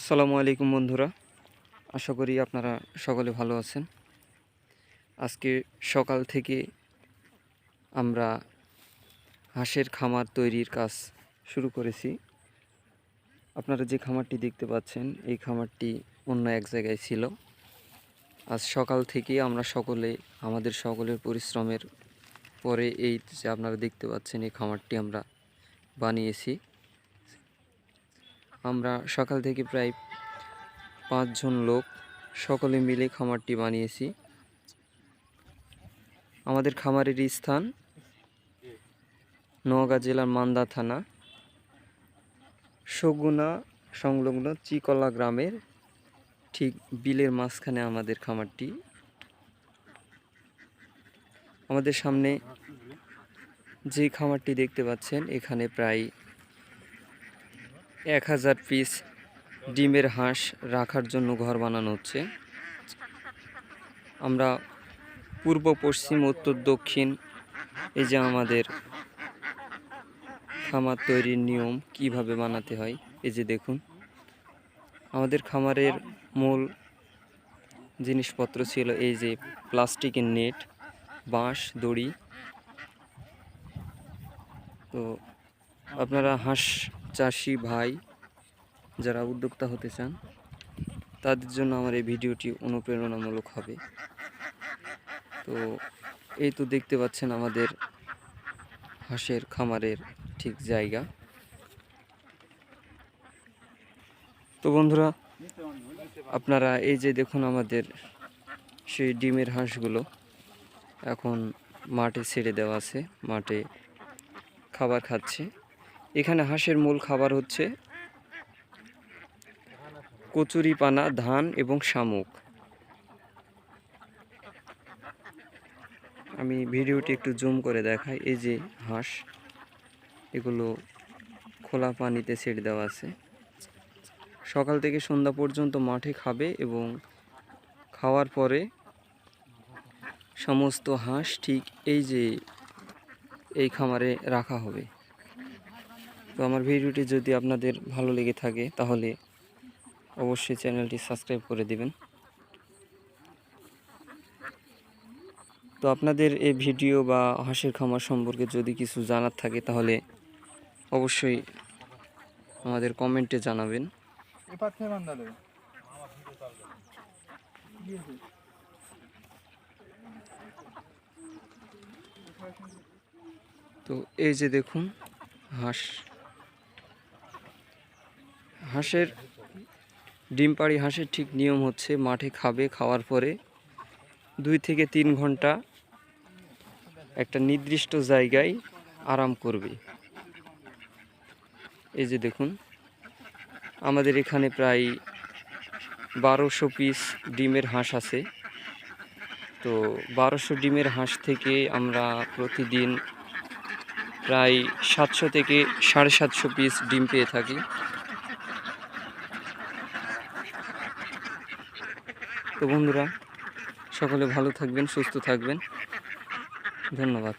আসসালামু আলাইকুম বন্ধুরা। আশা করি আপনারা সকলে ভালো আছেন। আজকে সকাল থেকে আমরা হাঁসের খামার তৈরির কাজ শুরু করেছি। আপনারা যে খামারটি দেখতে পাচ্ছেন, এই খামারটি অন্য এক জায়গায় ছিল। আজ সকাল থেকে আমরা সকলে, আমাদের সকলের পরিশ্রমের পরে এই যে আপনারা দেখতে পাচ্ছেন, এই খামারটি আমরা বানিয়েছি। আমরা সকাল থেকে প্রায় পাঁচজন লোক সকলে মিলে খামারটি বানিয়েছি। আমাদের খামারের স্থান নওগাঁ জেলার মান্দা থানা। সগুনা সংলগ্ন চিকলা গ্রামের ঠিক বিলের মাঝখানে আমাদের খামারটি। আমাদের সামনে যে খামারটি দেখতে পাচ্ছেন, এখানে প্রায় এক হাজার পিস ডিমের হাঁস রাখার জন্য ঘর বানানো হচ্ছে। আমরা পূর্ব, পশ্চিম, উত্তর, দক্ষিণ, এই যে আমাদের খামার তৈরির নিয়ম, কীভাবে বানাতে হয়, এই যে দেখুন। আমাদের খামারের মূল জিনিসপত্র ছিল এই যে প্লাস্টিকের নেট, বাঁশ, দড়ি। তো আপনারা হাঁস চাষি ভাই যারা উদ্যোক্তা হতে চান, তাদের জন্য আমার এই ভিডিওটি অনুপ্রেরণামূলক হবে। তো এই তো দেখতে পাচ্ছেন আমাদের হাঁসের খামারের ঠিক জায়গা। তো বন্ধুরা, আপনারা এই যে দেখুন আমাদের সেই ডিমের হাঁসগুলো, এখন মাঠে ছেড়ে দেওয়া আছে, মাঠে খাবার খাচ্ছে। এখানে হাঁসের মূল খাবার হচ্ছে কচুরি পানা, ধান এবং শামুক। আমি ভিডিওটি একটু জুম করে দেখাই। এই যে হাঁস, এগুলো খোলা পানিতে ছেড়ে দেওয়া আছে। সকাল থেকে সন্ধ্যা পর্যন্ত মাঠে খাবে এবং খাওয়ার পরে সমস্ত হাঁস ঠিক এই যে এই খামারে রাখা হবে। তো আমার ভিডিওটি যদি আপনাদের ভালো লেগে থাকে তাহলে অবশ্যই চ্যানেলটি সাবস্ক্রাইব করে দিবেন। তো আপনাদের এই ভিডিও বা হাঁসের খামার সম্পর্কে যদি কিছু জানার থাকে তাহলে অবশ্যই আমাদের কমেন্টে জানাবেন। তো এই যে দেখুন হাঁস হাঁসের ডিম পাড়ি হাঁসের ঠিক নিয়ম হচ্ছে মাঠে খাবে খাওয়ার পরে দুই থেকে তিন ঘণ্টা একটা নির্দিষ্ট জায়গায় আরাম করবে। এই যে দেখুন, আমাদের এখানে প্রায় বারোশো পিস ডিমের হাঁস আছে। তো বারোশো ডিমের হাঁস থেকে আমরা প্রতিদিন প্রায় সাতশো থেকে সাড়ে সাতশো পিস ডিম পেয়ে থাকি। তো বন্ধুরা সকলে ভালো থাকবেন সুস্থ থাকবেন। ধন্যবাদ।